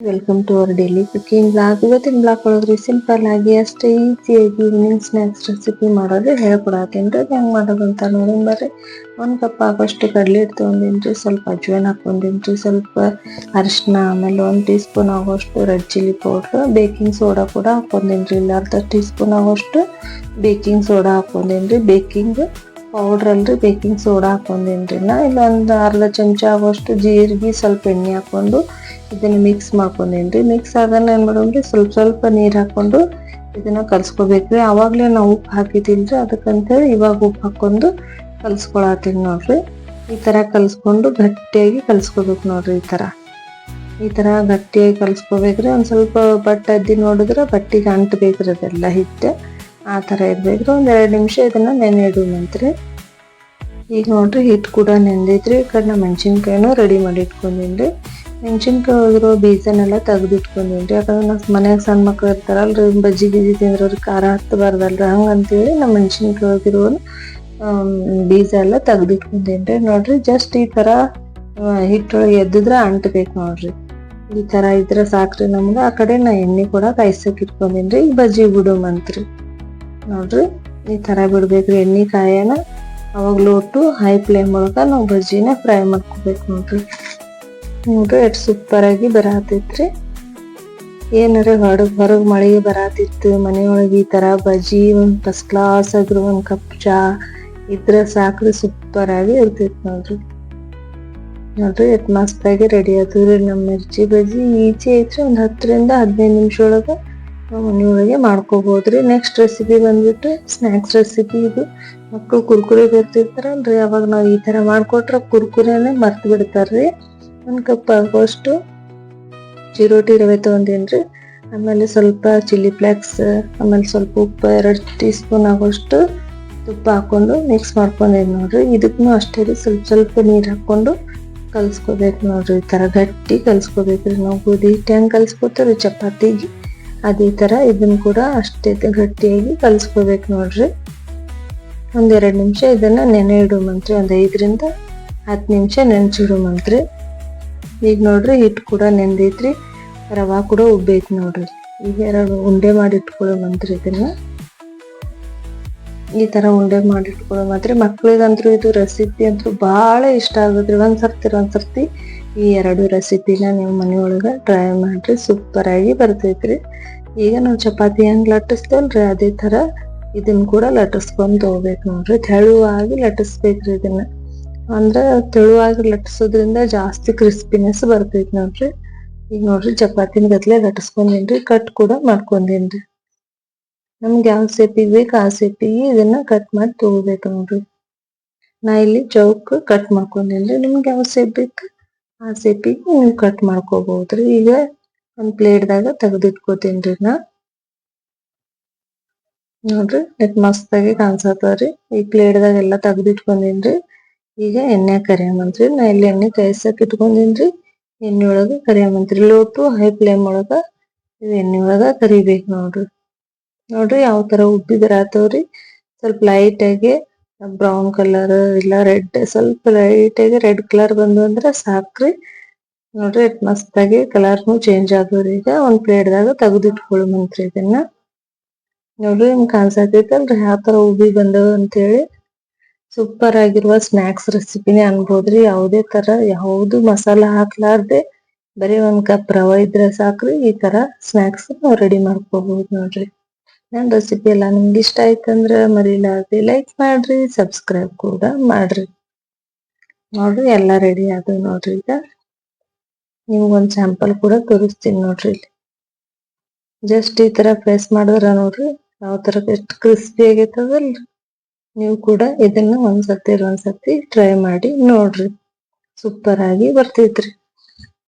Welcome to our daily cooking blog ಇವತ್ತಿನ blog ಒಳಗ್ರಿ simple ಆಗಿ ಅಷ್ಟೇ ಈಸಿಯಾಗಿ ಈವ್ನಿಂಗ್ ಸ್ನ್ಯಾಕ್ಸ್ ರೆಸಿಪಿ ಮಾಡೋದು ಹೇಳ್ಕೊಡತ್ತೀನಿ ರೀ ಹೆಂಗ್ ಮಾಡೋದು ಅಂತ ನೋಡೋಣ ಬರ್ರಿ. ಒಂದ್ ಕಪ್ ಆಗೋಷ್ಟು ಕಡಲೆ ಹಿಟ್ಟು ತೊಗೊಂಡಿನ್ರಿ, ಸ್ವಲ್ಪ ಅಜ್ವಾइन ಹಾಕೊಂಡಿನ್ರಿ ಸ್ವಲ್ಪ ಅರಿಶಿನ ಆಮೇಲೆ ಒಂದ್ ಟೀ ಸ್ಪೂನ್ ಆಗೋಷ್ಟು red chilli powder baking soda ಕೂಡ ಹಾಕೊಂಡಿನ್ರಿ ಇಲ್ಲ ಅರ್ಧ ಟೀ ಸ್ಪೂನ್ ಆಗೋಷ್ಟು ಬೇಕಿಂಗ್ ಸೋಡಾ ಹಾಕೊಂಡಿನ್ರಿ ಬೇಕಿಂಗ್ ಪೌಡ್ರ್ ಅಂದ್ರೆ ಬೇಕಿಂಗ್ ಸೋಡಾ ಹಾಕೊಂಡಿನ್ರಿ ನಾ. ಇಲ್ಲ ಒಂದ್ ಅರ್ಧ ಚಮಚ ಆಗೋಷ್ಟು ಜೀರಿಗೆ ಸ್ವಲ್ಪ ಎಣ್ಣೆ ಹಾಕೊಂಡು ಇದನ್ನು ಮಿಕ್ಸ್ ಮಾಡ್ಕೊಂಡೇನ್ರಿ. ಮಿಕ್ಸ್ ಆದನ್ನ ಏನು ಮಾಡೋಣ್ರಿ, ಸ್ವಲ್ಪ ಸ್ವಲ್ಪ ನೀರು ಹಾಕೊಂಡು ಇದನ್ನ ಕಲ್ಸ್ಕೊಬೇಕ್ರಿ. ಆವಾಗಲೇ ನಾವು ಉಪ್ಪು ಹಾಕಿದಿಲ್ರಿ, ಅದಕ್ಕಂತೇಳಿ ಇವಾಗ ಉಪ್ಪು ಹಾಕ್ಕೊಂಡು ಕಲ್ಸ್ಕೊಳತ್ತೀನಿ ನೋಡ್ರಿ. ಈ ಥರ ಕಲ್ಸ್ಕೊಂಡು ಗಟ್ಟಿಯಾಗಿ ಕಲಸ್ಕೋಬೇಕು ನೋಡ್ರಿ ಈ ಥರ ಈ ಥರ ಗಟ್ಟಿಯಾಗಿ ಕಲಿಸ್ಕೋಬೇಕ್ರಿ. ಒಂದು ಸ್ವಲ್ಪ ಬಟ್ಟೆ ಅದ್ದಿ ನೋಡಿದ್ರೆ ಬಟ್ಟಿಗೆ ರೀ ಅದೆಲ್ಲ ಹಿಟ್ಟು. ಆ ಥರ ಇರಬೇಕು ಒಂದು ಎರಡು ನಿಮಿಷ ಇದನ್ನು ನೆನೆ ಇಡುವಂತ್ರಿ ಈಗ ನೋಡ್ರಿ ಹಿಟ್ಟು ಕೂಡ ನೆಂದೈತ್ರಿ. ಈ ಕಡೆ ನಾ ಮೆಣಸಿನ್ಕಾಯಿನೂ ರೆಡಿ ಮಾಡಿ ಇಟ್ಕೊಂಡಿನ್ರಿ. ಮೆಣಸಿನ್ಕಾಯಿ ಹೋಗಿರೋ ಬೀಜನೆಲ್ಲ ತೆಗೆದಿಟ್ಕೊಂಡಿನ್ರಿ. ಯಾಕಂದ್ರೆ ನಾವು ಮನ್ಯಾಗ ಸಣ್ಣ ಮಕ್ಳು ಇರ್ತಾರಲ್ರಿ, ಬಜ್ಜಿ ಬೀಜಿ ತಿಂದ್ರೆ ಅವ್ರಿಗೆ ಖಾರ ಹತ್ತಬಾರ್ದಲ್ರಿ ಹಂಗಂತೇಳಿ ನಮ್ಮ ಮೆಣಸಿನ್ಕಾಯಿ ಹೋಗಿರೋ ಬೀಜ ಎಲ್ಲ ತೆಗೆದಿಟ್ಕೊಂಡಿನ್ರಿ. ನೋಡ್ರಿ ಜಸ್ಟ್ ಈ ಥರ ಹಿಟ್ಟೊಳಗೆ ಎದ್ದಿದ್ರೆ ಅಂಟಬೇಕು ನೋಡ್ರಿ. ಈ ಥರ ಇದ್ರೆ ಸಾಕ್ರಿ ನಮ್ಗೆ. ಆ ಕಡೆ ನಾ ಎಣ್ಣೆ ಕೂಡ ಕಾಯ್ಸಕ್ಕೆ ಇಟ್ಕೊಂಡಿನ್ರಿ. ಬಜ್ಜಿ ಬಿಡು ಮಂತ್ರಿ. ನೋಡ್ರಿ ಈ ಥರ ಬಿಡ್ಬೇಕ್ರಿ ಎಣ್ಣೆ ಕಾಯನ. ಅವಾಗ ಲೋಟು ಹೈ ಫ್ಲೇಮ್ ಒಳಗೆ ನಾವು ಬಜ್ಜಿನ ಫ್ರೈ ಮಾಡ್ಕೋಬೇಕು ನೋಡ್ರಿ. ನೋಡ್ರಿ ಎಷ್ಟು ಸೂಪರಾಗಿ ಬರತೈತ್ರಿ ಏನಾರ ಹೊರಗೆ ಹೊರಗೆ ಮಳೆ ಬರತಿತ್ತು ಮನೆಯೊಳಗೆ ಈ ಥರ ಬಜ್ಜಿ ಒಂದು ಫಸ್ಟ್ ಕ್ಲಾಸ್ ಆಗಿರೋ ಒಂದು ಕಪ್ ಚಾ ಇದ್ರೆ ಸಾಕ್ರಿ ಸೂಪರಾಗಿ ಇರ್ತೈತಿ ನೋಡ್ರಿ. ನೋಡ್ರಿ ಎಷ್ಟು ಮಸ್ತಾಗಿ ರೆಡಿ ರೀ ನಮ್ಮ ಮಿರ್ಚಿ ಬಜ್ಜಿ. ಈಚೆ ಐತ್ರಿ ಒಂದು ಹತ್ತರಿಂದ ಹದಿನೈದು ನಿಮಿಷ ಒಳಗ ನಾವು ಮಾಡ್ಕೋಬಹುದು ರೀ ನೆಕ್ಸ್ಟ್ ರೆಸಿಪಿ ಬಂದ್ಬಿಟ್ಟು ಸ್ನ್ಯಾಕ್ಸ್ ರೆಸಿಪಿ ಇದು. ಮಕ್ಕಳು ಕುರ್ಕುರೆ ಬರ್ತಿರ್ತಾರಲ್ರಿ ಅವಾಗ ನಾವು ಈ ತರ ಮಾಡ್ಕೊಟ್ರೆ ಕುರ್ಕುರೆನೆ ಮರ್ತು ಬಿಡ್ತಾರ್ರಿ. ಒಂದ್ ಕಪ್ ಆಗುವಷ್ಟು ಚಿರೋಟಿ ರವೆ ತಗೊಂಡೇನ್ರಿ. ಆಮೇಲೆ ಸ್ವಲ್ಪ ಚಿಲ್ಲಿ ಫ್ಲೇಕ್ಸ್ ಆಮೇಲೆ ಸ್ವಲ್ಪ ಉಪ್ಪು, ಎರಡು ಟೀ ಸ್ಪೂನ್ ಆಗೋಷ್ಟು ತುಪ್ಪ ಹಾಕೊಂಡು ಮಿಕ್ಸ್ ಮಾಡ್ಕೊಂಡೇನಿ ನೋಡ್ರಿ. ಇದಕ್ಕೂ ಅಷ್ಟೇ ರೀ, ಸ್ವಲ್ಪ ಸ್ವಲ್ಪ ನೀರು ಹಾಕೊಂಡು ಕಲ್ಸ್ಕೊಬೇಕು ನೋಡ್ರಿ. ಈ ತರ ಗಟ್ಟಿ ಕಲ್ಸ್ಕೊಬೇಕ್ರಿ. ನಾವು ಗೋಧಿ ಹಿಟ್ಟು ಹೆಂಗೆ ಕಲ್ಸ್ಕೊತೀವಿ ಚಪಾತಿಗೆ ಅದೇ ತರ ಇದನ್ನ ಕೂಡ ಅಷ್ಟೇ ಗಟ್ಟಿಯಾಗಿ ಕಲಿಸ್ಕೋಬೇಕು ನೋಡ್ರಿ. ಒಂದೆರಡು ನಿಮಿಷ ಇದನ್ನ ನೆನೆ ಇಡುಮಂತ್ರಿ ಒಂದ್ ಐದರಿಂದ ಹತ್ತು ನಿಮಿಷ ನೆನ್ಸಿಡುಮಂತ್ರಿ ಈಗ ನೋಡ್ರಿ ಹಿಟ್ಟು ಕೂಡ ನೆಂದೈತ್ರಿ, ರವಾ ಕೂಡ ಉಬ್ಬೈತಿ ನೋಡ್ರಿ. ಈಗ ಎರಡು ಉಂಡೆ ಮಾಡಿ ಇಟ್ಕೊಳ್ಳೋಮಂತ್ರಿ ಇದನ್ನ. ಈ ತರ ಉಂಡೆ ಮಾಡಿ ಇಟ್ಕೊಳ್ಳೋಮಂತ್ರಿ ಮಕ್ಳಿಗಂತೂ ಇದು ರೆಸಿಪಿ ಅಂತೂ ಬಹಳ ಇಷ್ಟ ಸರ್ತಿ, ಒಂದ್ ಸರ್ತಿ ಈ ಎರಡು ರೆಸಿಪಿನ ನೀವು ಮನೆಯೊಳಗೆ ಟ್ರೈ ಮಾಡ್ರಿ. ಸೂಪರ್ ಆಗಿ ಬರ್ತೈತ್ರಿ. ಈಗ ನಾವು ಚಪಾತಿ ಹೆಂಗ್ ಲಟ್ಟಿಸ್ತೇವಲ್ರಿ? ಅದೇ ತರ ಇದನ್ನ ಕೂಡ ಲಟ್ಟಿಸ್ಕೊಂಡ್ ತಗೋಬೇಕು ನೋಡ್ರಿ. ತೆಳುವಾಗಿ ಲಟ್ಟಿಸ್ಬೇಕ್ರಿ ಇದನ್ನ. ಅಂದ್ರ ತೆಳುವಾಗಿ ಲಟ್ಟಿಸೋದ್ರಿಂದ ಜಾಸ್ತಿ ಕ್ರಿಸ್ಪಿನೆಸ್ ಬರ್ತೈತಿ ನೋಡ್ರಿ. ಈಗ ನೋಡ್ರಿ, ಚಪಾತಿನ ಗತ್ಲೆ ಲಟ್ಟಿಸ್ಕೊಂಡೇನ್ರಿ ಕಟ್ ಕೂಡ ಮಾಡ್ಕೊಂಡೇನ್ರಿ. ನಮ್ಗೆ ಯಾವ ಸೇಪಿಗೆ ಬೇಕು ಆ ಸೇಪಿಗೆ ಇದನ್ನ ಕಟ್ ಮಾಡಿ ತಗೋಬೇಕು ನೋಡ್ರಿ. ನಾ ಇಲ್ಲಿ ಚೌಕ್ ಕಟ್ ಮಾಡ್ಕೊಂಡಿನ್ರಿ. ನಿಮ್ಗೆ ಯಾವ ಸೇಪ್ ಬೇಕು ಆ ಸೇಪಿಗೆ ನೀವು ಕಟ್ ಮಾಡ್ಕೋಬಹುದ್ರಿ ಈಗ ಒಂದ್ ಪ್ಲೇಟ್ದಾಗ ತೆಗೆದಿಟ್ಕೋತೀನಿ ನಾ. ನೋಡ್ರಿ ನೆಟ್ ಮಸ್ತ್ ಆಗಿ ಕಾಣ್ಸತ್ತವ್ರಿ ಈ ಪ್ಲೇಟ್ದಾಗ ಎಲ್ಲಾ ತೆಗೆದಿಟ್ಕೊಂಡಿನ್ರಿ. ಈಗ ಎಣ್ಣೆ ಕರಿಯಮಂತ್ರಿ ನಾ ಇಲ್ಲಿ ಎಣ್ಣೆ ಕಾಯಿಸಕ್ ಇಟ್ಕೊಂಡಿನ್ರಿ. ಎಣ್ಣೆ ಒಳಗ ಕರಿಯಮಂತ್ರಿ ಲೋ ಟು ಹೈ ಫ್ಲೇಮ್ ಒಳಗ ಎಣ್ಣೆ ಒಳಗ ಕರಿಬೇಕು ನೋಡ್ರಿ. ನೋಡ್ರಿ ಯಾವ ತರ ಉಬ್ಬಿದ್ರ ಆತವ್ರಿ. ಸ್ವಲ್ಪ ಲೈಟ್ ಆಗಿ ಬ್ರೌನ್ ಕಲರ್ ಇಲ್ಲ ರೆಡ್ ಸ್ವಲ್ಪ ಲೈಟ್ ಆಗಿ ರೆಡ್ ಕಲರ್ ಬಂದು ಅಂದ್ರೆ ಸಾಕ್ರಿ. ನೋಡ್ರಿ ಮಸ್ತಾಗಿ ಮಸ್ತ್ ಆಗಿ ಕಲರ್ನು ಚೇಂಜ್ ಆದವ್ರಿ ಈಗ. ಒಂದ್ ಪ್ಲೇಟ್ದಾಗ ತೆಗ್ದಿಟ್ಕೊಳ್ಳುಮಂತ್ರಿ ಇದನ್ನ. ನೋಡ್ರಿ ನಿಮ್ಗೆ ಕಾಣ್ಸತೈತಲ್ರಿ ಯಾವ ತರ ಉಬ್ಬಿ ಬಂದವ ಅಂತೇಳಿ. ಸೂಪರ್ ಆಗಿರುವ ಸ್ನಾಕ್ಸ್ ರೆಸಿಪಿನೇ ಅನ್ಬೋದ್ರಿ. ಯಾವುದೇ ತರ ಯಾವ್ದು ಮಸಾಲ ಹಾಕ್ಲಾರ್ದೆ ಬರೀ ಒಂದ್ ಕಪ್ ರವ ಇದ್ರೆ ಸಾಕ್ರಿ. ಈ ತರ ಸ್ನಾಕ್ಸ್ ನಾವು ರೆಡಿ ಮಾಡ್ಕೋಬಹುದು ನೋಡ್ರಿ. ನನ್ ರೆಸಿಪಿ ಎಲ್ಲ ನಿಮ್ಗೆ ಇಷ್ಟ ಆಯ್ತಂದ್ರ ಮರಿಲಾರ್ದೆ ಲೈಕ್ ಮಾಡ್ರಿ ಸಬ್ಸ್ಕ್ರೈಬ್ ಕೂಡ ಮಾಡ್ರಿ. ನೋಡ್ರಿ, ಎಲ್ಲ ರೆಡಿ ಆದ ನೋಡ್ರಿ ಈಗ. ನಿಮ್ಗೊಂದ್ ಸ್ಯಾಂಪಲ್ ಕೂಡ ತೋರಿಸ್ತೀನಿ ನೋಡ್ರಿ ಇಲ್ಲಿ. ಜಸ್ಟ್ ಈ ತರ ಪ್ರೆಸ್ ಮಾಡಿದ್ರ ನೋಡ್ರಿ ಯಾವ ತರ ಎಷ್ಟು ಕ್ರಿಸ್ಪಿ ಆಗೈತದಲ್ರಿ ನೀವು ಕೂಡ ಇದನ್ನ ಒಂದ್ಸತಿ ಒಂದ್ಸತಿ ಟ್ರೈ ಮಾಡಿ ನೋಡ್ರಿ. ಸೂಪರ್ ಆಗಿ ಬರ್ತೈತ್ರಿ.